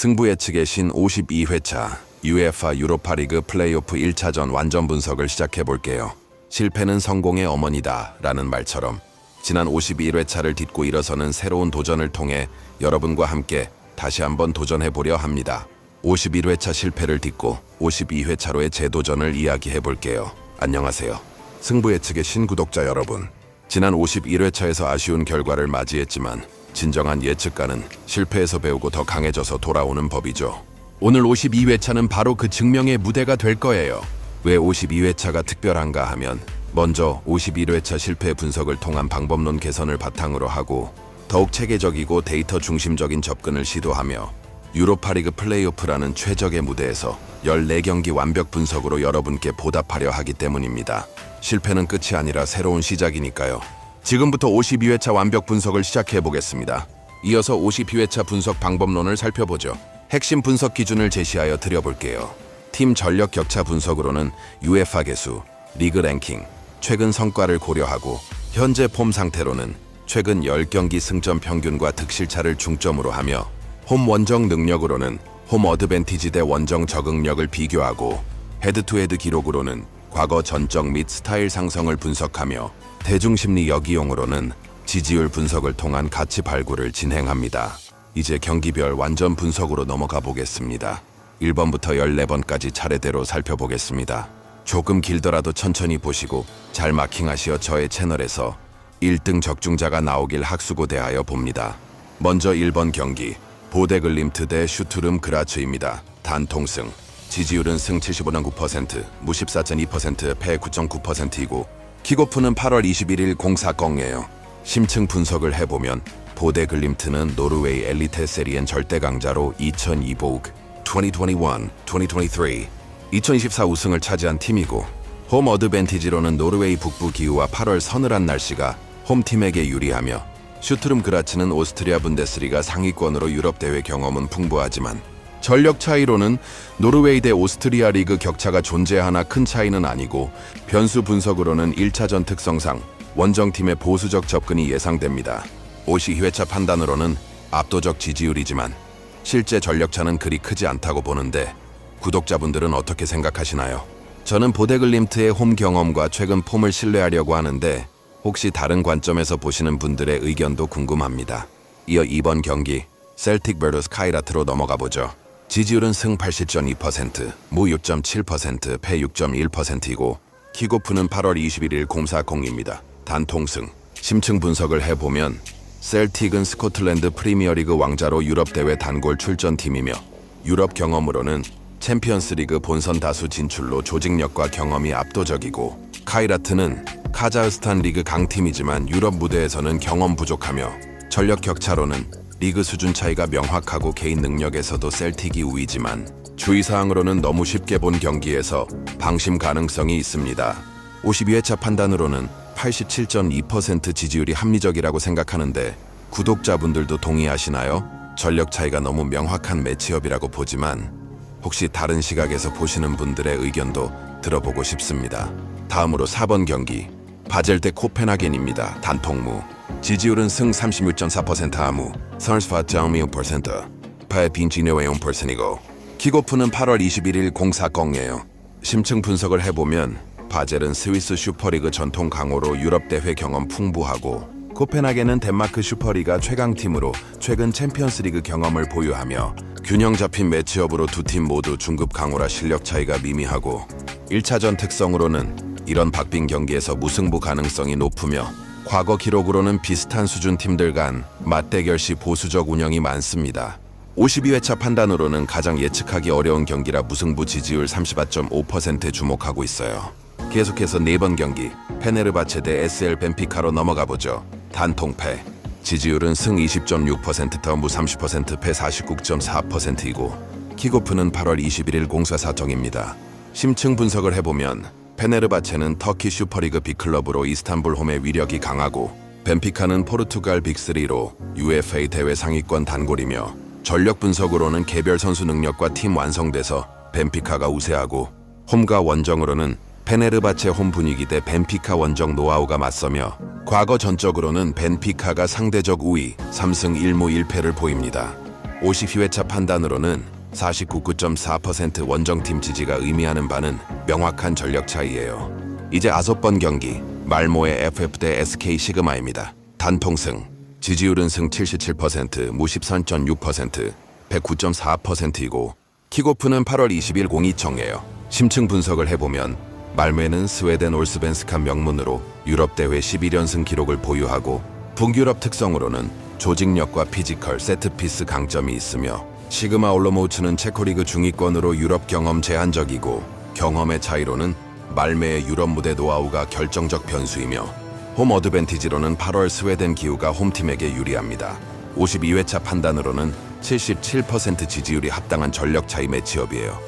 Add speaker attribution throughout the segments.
Speaker 1: 승부 예측의 신 52회차 UEFA 유로파리그 플레이오프 1차전 완전 분석을 시작해 볼게요. 실패는 성공의 어머니다 라는 말처럼 지난 51회차를 딛고 일어서는 새로운 도전을 통해 여러분과 함께 다시 한번 도전해 보려 합니다. 51회차 실패를 딛고 52회차로의 재도전을 이야기해 볼게요. 안녕하세요. 승부 예측의 신구독자 여러분. 지난 51회차에서 아쉬운 결과를 맞이했지만 진정한 예측가는 실패에서 배우고 더 강해져서 돌아오는 법이죠. 오늘 52회차는 바로 그 증명의 무대가 될 거예요. 왜 52회차가 특별한가 하면 먼저 51회차 실패 분석을 통한 방법론 개선을 바탕으로 하고 더욱 체계적이고 데이터 중심적인 접근을 시도하며 유로파리그 플레이오프라는 최적의 무대에서 14경기 완벽 분석으로 여러분께 보답하려 하기 때문입니다. 실패는 끝이 아니라 새로운 시작이니까요. 지금부터 52회차 완벽 분석을 시작해 보겠습니다. 이어서 52회차 분석 방법론을 살펴보죠. 핵심 분석 기준을 제시하여 드려볼게요. 팀 전력 격차 분석으로는 UEFA 개수, 리그 랭킹, 최근 성과를 고려하고 현재 폼 상태로는 최근 10경기 승점 평균과 득실차를 중점으로 하며 홈 원정 능력으로는 홈 어드밴티지 대 원정 적응력을 비교하고 헤드투헤드 기록으로는 과거 전적 및 스타일 상성을 분석하며 대중심리 여기용으로는 지지율 분석을 통한 가치 발굴을 진행합니다. 이제 경기별 완전 분석으로 넘어가 보겠습니다. 1번부터 14번까지 차례대로 살펴보겠습니다. 조금 길더라도 천천히 보시고 잘 마킹하시어 저의 채널에서 1등 적중자가 나오길 학수고대하여 봅니다. 먼저 1번 경기 보데글림트 대 슈투름 그라츠입니다. 단통승 지지율은 승 75.9%, 무 14.2%, 패 9.9%이고 킥오프는 8월 21일 04껑이에요. 심층 분석을 해보면 보데 글림트는 노르웨이 엘리테 세리엔 절대 강자로 2002보그 2021, 2023, 2024 우승을 차지한 팀이고 홈 어드밴티지로는 노르웨이 북부 기후와 8월 서늘한 날씨가 홈팀에게 유리하며 슈트름 그라츠는 오스트리아 분데스리가 상위권으로 유럽 대회 경험은 풍부하지만 전력 차이로는 노르웨이 대 오스트리아 리그 격차가 존재하나 큰 차이는 아니고 변수 분석으로는 1차전 특성상 원정팀의 보수적 접근이 예상됩니다. 52회차 판단으로는 압도적 지지율이지만 실제 전력차는 그리 크지 않다고 보는데 구독자분들은 어떻게 생각하시나요? 저는 보데글림트의 홈 경험과 최근 폼을 신뢰하려고 하는데 혹시 다른 관점에서 보시는 분들의 의견도 궁금합니다. 이어 2번 경기 셀틱 베르스 카이라트로 넘어가 보죠. 지지율은 승 80.2%, 무 6.7%, 패 6.1%이고 킥오프는 8월 21일 04공입니다. 단통승. 심층 분석을 해보면 셀틱은 스코틀랜드 프리미어리그 왕자로 유럽 대회 단골 출전팀이며 유럽 경험으로는 챔피언스리그 본선 다수 진출로 조직력과 경험이 압도적이고 카이라트는 카자흐스탄 리그 강팀이지만 유럽 무대에서는 경험 부족하며 전력 격차로는 리그 수준 차이가 명확하고 개인 능력에서도 셀틱이 우위지만 주의사항으로는 너무 쉽게 본 경기에서 방심 가능성이 있습니다. 52회차 판단으로는 87.2% 지지율이 합리적이라고 생각하는데 구독자분들도 동의하시나요? 전력 차이가 너무 명확한 매치업이라고 보지만 혹시 다른 시각에서 보시는 분들의 의견도 들어보고 싶습니다. 다음으로 4번 경기 바젤 대 코펜하겐입니다. 단통무 지지율은 승 36.4% 아무 34.1% 파의 빈지네웨용 퍼센이고 킥오프는 8월 21일 04껑이에요. 심층 분석을 해보면 바젤은 스위스 슈퍼리그 전통 강호로 유럽 대회 경험 풍부하고 코펜하겐은 덴마크 슈퍼리가 최강팀으로 최근 챔피언스리그 경험을 보유하며 균형 잡힌 매치업으로 두 팀 모두 중급 강호라 실력 차이가 미미하고 1차전 특성으로는 이런 박빙 경기에서 무승부 가능성이 높으며 과거 기록으로는 비슷한 수준 팀들 간 맞대결 시 보수적 운영이 많습니다. 52회차 판단으로는 가장 예측하기 어려운 경기라 무승부 지지율 34.5%에 주목하고 있어요. 계속해서 네 번 경기 페네르바체 대 SL 벤피카로 넘어가 보죠. 단통패 지지율은 승 20.6%더 무 30%패 49.4%이고 킥오프는 8월 21일 공사 사정입니다. 심층 분석을 해보면 페네르바체는 터키 슈퍼리그 빅클럽으로 이스탄불 홈의 위력이 강하고 벤피카는 포르투갈 빅3로 UFA 대회 상위권 단골이며 전력 분석으로는 개별 선수 능력과 팀 완성돼서 벤피카가 우세하고 홈과 원정으로는 페네르바체 홈 분위기 대 벤피카 원정 노하우가 맞서며 과거 전적으로는 벤피카가 상대적 우위 3승 1무 1패를 보입니다. 52회차 판단으로는 49.4% 원정팀 지지가 의미하는 바는 명확한 전력 차이예요. 이제 아홉 번 경기 말모의 FF 대 SK 시그마입니다. 단통승 지지율은 승 77%, 무 13.6%, 109.4%이고 킥오프는 8월 20일 02청이에요. 심층 분석을 해보면 말메는 스웨덴 올스벤스칸 명문으로 유럽 대회 11연승 기록을 보유하고 북유럽 특성으로는 조직력과 피지컬, 세트피스 강점이 있으며 시그마 올로모우츠는 체코리그 중위권으로 유럽 경험 제한적이고 경험의 차이로는 말메의 유럽 무대 노하우가 결정적 변수이며 홈 어드밴티지로는 8월 스웨덴 기후가 홈팀에게 유리합니다. 52회차 판단으로는 77% 지지율이 합당한 전력 차이 매치업이에요.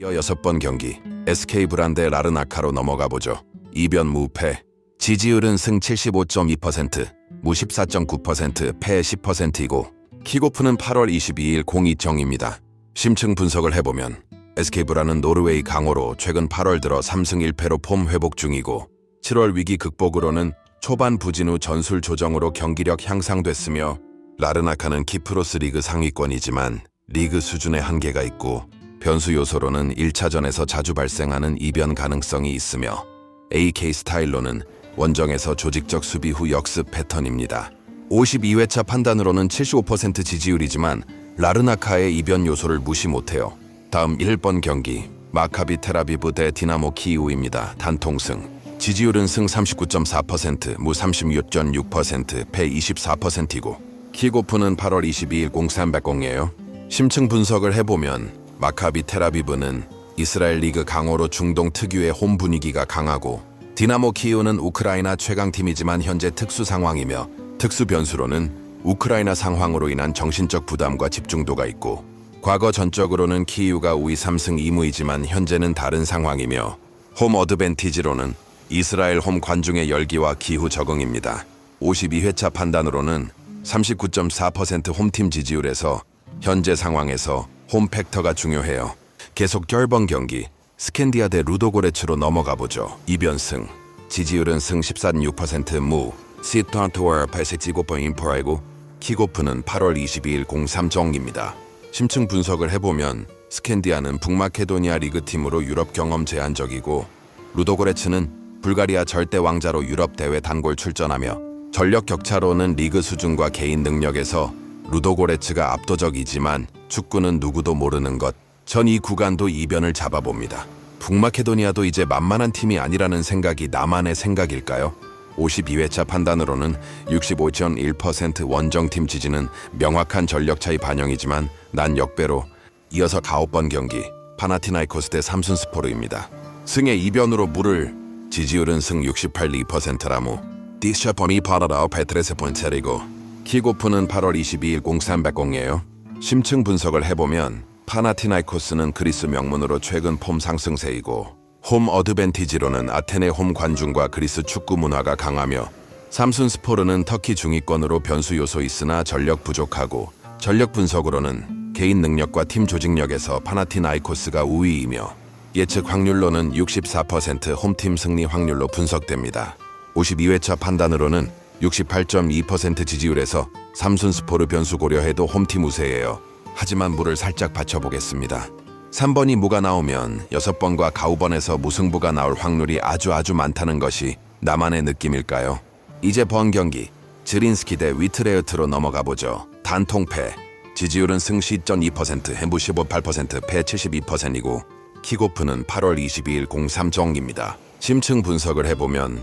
Speaker 1: 이어 여섯 번 경기 SK 브란드 라르나카로 넘어가 보죠. 이변 무패 지지율은 승 75.2%, 무 14.9%, 패 10%이고 킥오프는 8월 22일 02정입니다. 심층 분석을 해보면 SK 브라는 노르웨이 강호로 최근 8월 들어 3승 1패로 폼 회복 중이고 7월 위기 극복으로는 초반 부진 후 전술 조정으로 경기력 향상됐으며 라르나카는 키프로스 리그 상위권이지만 리그 수준의 한계가 있고 변수 요소로는 1차전에서 자주 발생하는 이변 가능성이 있으며 AK 스타일로는 원정에서 조직적 수비 후 역습 패턴입니다. 52회차 판단으로는 75% 지지율이지만 라르나카의 이변 요소를 무시 못해요. 다음 1번 경기 마카비 테라비브 대 디나모 키이우입니다. 단통승 지지율은 승 39.4%, 무 36.6%, 패 24%이고 킥오프는 8월 22일 0300이에요. 심층 분석을 해보면 마카비 테라비브는 이스라엘 리그 강호로 중동 특유의 홈 분위기가 강하고 디나모 키이우는 우크라이나 최강팀이지만 현재 특수 상황이며 특수 변수로는 우크라이나 상황으로 인한 정신적 부담과 집중도가 있고 과거 전적으로는 키이우가 우위 3승 2무이지만 현재는 다른 상황이며 홈 어드밴티지로는 이스라엘 홈 관중의 열기와 기후 적응입니다. 52회차 판단으로는 39.4% 홈팀 지지율에서 현재 상황에서 홈 팩터가 중요해요. 계속 결번 경기 스캔디아 대 루도고레츠로 넘어가 보죠. 이변승 지지율은 승 14.6% 무, 시트한트월 89.1%이고 킥오프는 8월 22일 03정입니다. 심층 분석을 해보면 스캔디아는 북마케도니아 리그팀으로 유럽 경험 제한적이고 루도고레츠는 불가리아 절대 왕자로 유럽 대회 단골 출전하며 전력 격차로는 리그 수준과 개인 능력에서 루도고레츠가 압도적이지만 축구는 누구도 모르는 것. 전 이 구간도 이변을 잡아봅니다. 북마케도니아도 이제 만만한 팀이 아니라는 생각이 나만의 생각일까요? 52회차 판단으로는 65.1% 원정팀 지지는 명확한 전력 차이 반영이지만 난 역배로 이어서 가홉 번 경기 파나티나이코스 대 삼순스포르입니다. 승의 이변으로 물을 지지율은 승 68.2%라무 디샤 범이 파라라오 페트레세 폰체리고 킥오프는 8월 22일 0300이에요. 심층 분석을 해보면 파나티나이코스는 그리스 명문으로 최근 폼 상승세이고 홈 어드밴티지로는 아테네 홈 관중과 그리스 축구 문화가 강하며 삼순 스포르는 터키 중위권으로 변수 요소 있으나 전력 부족하고 전력 분석으로는 개인 능력과 팀 조직력에서 파나티나이코스가 우위이며 예측 확률로는 64% 홈팀 승리 확률로 분석됩니다. 52회차 판단으로는 68.2% 지지율에서 삼순 스포르 변수 고려해도 홈팀 우세예요. 하지만 물을 살짝 받쳐보겠습니다. 3번이 무가 나오면 6번과 가우번에서 무승부가 나올 확률이 아주 아주 많다는 것이 나만의 느낌일까요? 이제 번 경기 즈린스키 대 위트레흐트로 넘어가 보죠. 단통패 지지율은 승 10.2%, 햄부 15.8%, 패 72%이고 킥오프는 8월 22일 03 정입니다. 심층 분석을 해보면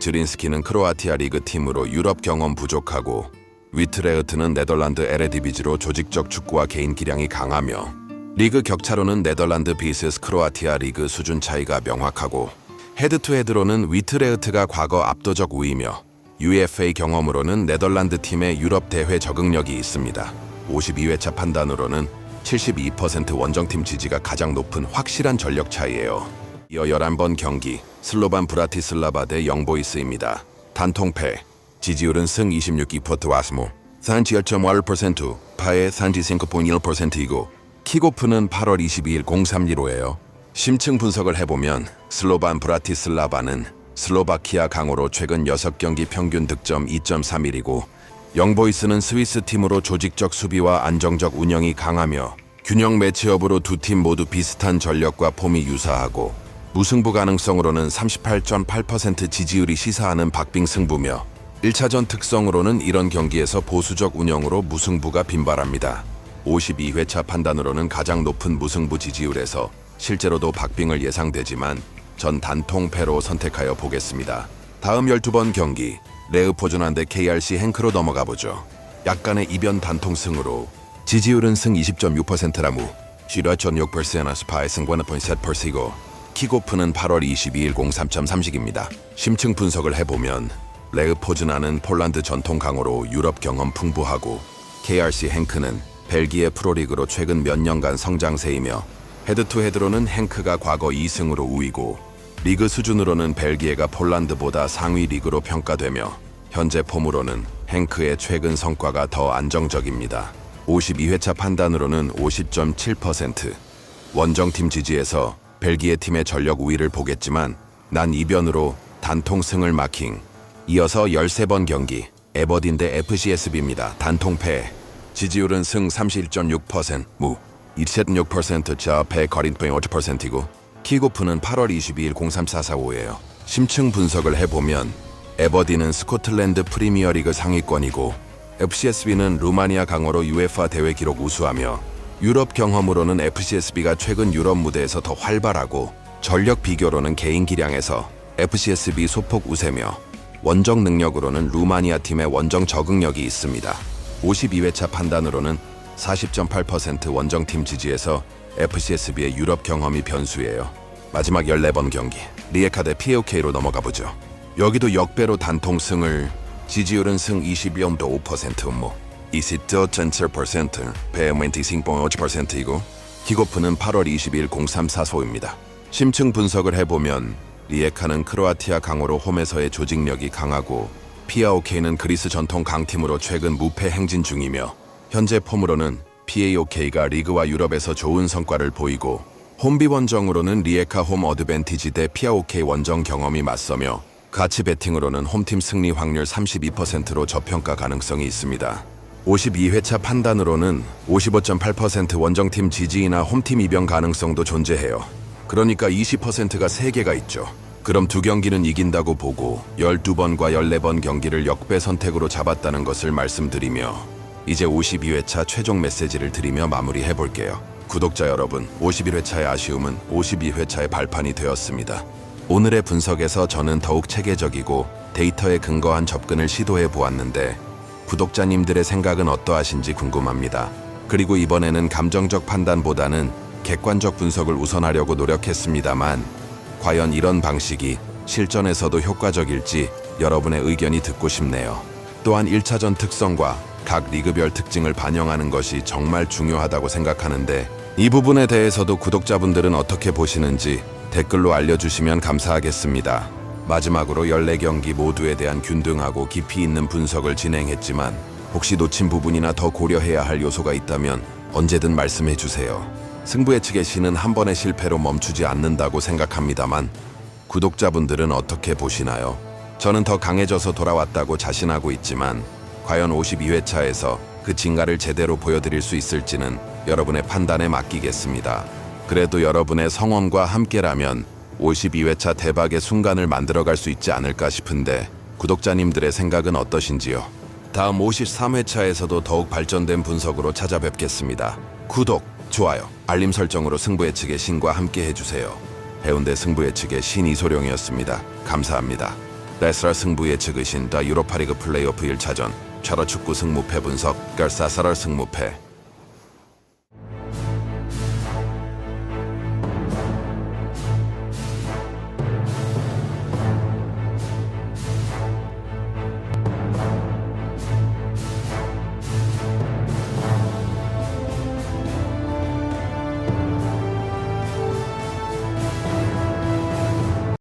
Speaker 1: 즈린스키는 크로아티아 리그 팀으로 유럽 경험 부족하고 위트레흐트는 네덜란드 에레디비지로 조직적 축구와 개인 기량이 강하며 리그 격차로는 네덜란드 비스스 크로아티아 리그 수준 차이가 명확하고 헤드투헤드로는 위트레흐트가 과거 압도적 우위며 UFA 경험으로는 네덜란드 팀의 유럽 대회 적응력이 있습니다. 52회차 판단으로는 72% 원정팀 지지가 가장 높은 확실한 전력 차이예요. 이어 11번 경기 슬로반 브라티슬라바 대 영보이스입니다. 단통패 지지율은 승 26.2% 와스모 37.1% 파의 35.1%이고 킥오프는 8월 22일 0315예요. 심층 분석을 해보면 슬로반 브라티슬라바는 슬로바키아 강호로 최근 6경기 평균 득점 2.31이고 영보이스는 스위스 팀으로 조직적 수비와 안정적 운영이 강하며 균형 매치업으로 두 팀 모두 비슷한 전력과 폼이 유사하고 무승부 가능성으로는 38.8% 지지율이 시사하는 박빙 승부며 1차전 특성으로는 이런 경기에서 보수적 운영으로 무승부가 빈발합니다. 52회차 판단으로는 가장 높은 무승부 지지율에서 실제로도 박빙을 예상되지만 전 단통 패로 선택하여 보겠습니다. 다음 12번 경기 레으포준한 대 KRC 행크로 넘어가 보죠. 약간의 이변 단통 승으로 지지율은 승 20.6%라무 쥐라전6% 스파의 승관은 0.7%이고 킥오프는 8월 22일 03.30입니다. 심층 분석을 해보면 레으포즈나는 폴란드 전통 강호로 유럽 경험 풍부하고 KRC 행크는 벨기에 프로리그로 최근 몇 년간 성장세이며 헤드투헤드로는 행크가 과거 2승으로 우위고 리그 수준으로는 벨기에가 폴란드보다 상위 리그로 평가되며 현재 폼으로는 행크의 최근 성과가 더 안정적입니다. 52회차 판단으로는 50.7% 원정팀 지지에서 벨기에 팀의 전력 우위를 보겠지만 난 이변으로 단통 승을 마킹 이어서 13번 경기 에버딘 대 FCSB입니다. 단통패 지지율은 승 31.6%, 무 26%자 패거린 5%이고 킥오프는 8월 22일 03445예요. 심층 분석을 해보면 에버딘은 스코틀랜드 프리미어리그 상위권이고 FCSB는 루마니아 강호로 UEFA 대회 기록 우수하며 유럽 경험으로는 FCSB가 최근 유럽 무대에서 더 활발하고 전력 비교로는 개인 기량에서 FCSB 소폭 우세며 원정 능력으로는 루마니아 팀의 원정 적응력이 있습니다. 52회차 판단으로는 40.8% 원정팀 지지에서 FCSB의 유럽 경험이 변수예요. 마지막 14번 경기 리에카 대 PAOK로 넘어가 보죠. 여기도 역배로 단통승을 지지율은 승 22.5%뭐20.7% 배멘티싱.5%이고 킥오프는 8월 20일 0344입니다. 심층 분석을 해보면 리에카는 크로아티아 강호로 홈에서의 조직력이 강하고 PAOK는 그리스 전통 강팀으로 최근 무패 행진 중이며 현재 폼으로는 PAOK가 리그와 유럽에서 좋은 성과를 보이고 홈비 원정으로는 리에카 홈 어드밴티지 대 PAOK 원정 경험이 맞서며 가치 베팅으로는 홈팀 승리 확률 32%로 저평가 가능성이 있습니다. 52회차 판단으로는 55.8% 원정팀 지지이나 홈팀 이변 가능성도 존재해요. 그러니까 20%가 3개가 있죠. 그럼 두 경기는 이긴다고 보고 12번과 14번 경기를 역배 선택으로 잡았다는 것을 말씀드리며 이제 52회차 최종 메시지를 드리며 마무리해 볼게요. 구독자 여러분, 51회차의 아쉬움은 52회차의 발판이 되었습니다. 오늘의 분석에서 저는 더욱 체계적이고 데이터에 근거한 접근을 시도해 보았는데 구독자님들의 생각은 어떠하신지 궁금합니다. 그리고 이번에는 감정적 판단보다는 객관적 분석을 우선하려고 노력했습니다만 과연 이런 방식이 실전에서도 효과적일지 여러분의 의견이 듣고 싶네요. 또한 1차전 특성과 각 리그별 특징을 반영하는 것이 정말 중요하다고 생각하는데 이 부분에 대해서도 구독자분들은 어떻게 보시는지 댓글로 알려주시면 감사하겠습니다. 마지막으로 14경기 모두에 대한 균등하고 깊이 있는 분석을 진행했지만 혹시 놓친 부분이나 더 고려해야 할 요소가 있다면 언제든 말씀해 주세요. 승부 예측의 신은 한 번의 실패로 멈추지 않는다고 생각합니다만 구독자분들은 어떻게 보시나요? 저는 더 강해져서 돌아왔다고 자신하고 있지만 과연 52회차에서 그 진가를 제대로 보여드릴 수 있을지는 여러분의 판단에 맡기겠습니다. 그래도 여러분의 성원과 함께라면 52회차 대박의 순간을 만들어갈 수 있지 않을까 싶은데 구독자님들의 생각은 어떠신지요? 다음 53회차에서도 더욱 발전된 분석으로 찾아뵙겠습니다. 구독, 좋아요, 알림 설정으로 승부 예측의 신과 함께 해주세요. 해운대 승부 예측의 신 이소룡이었습니다. 감사합니다. 레스라 승부 예측의 신다 유로파리그 플레이오프 1차전 차로 축구 승무패 분석, 걸사사럴 승무패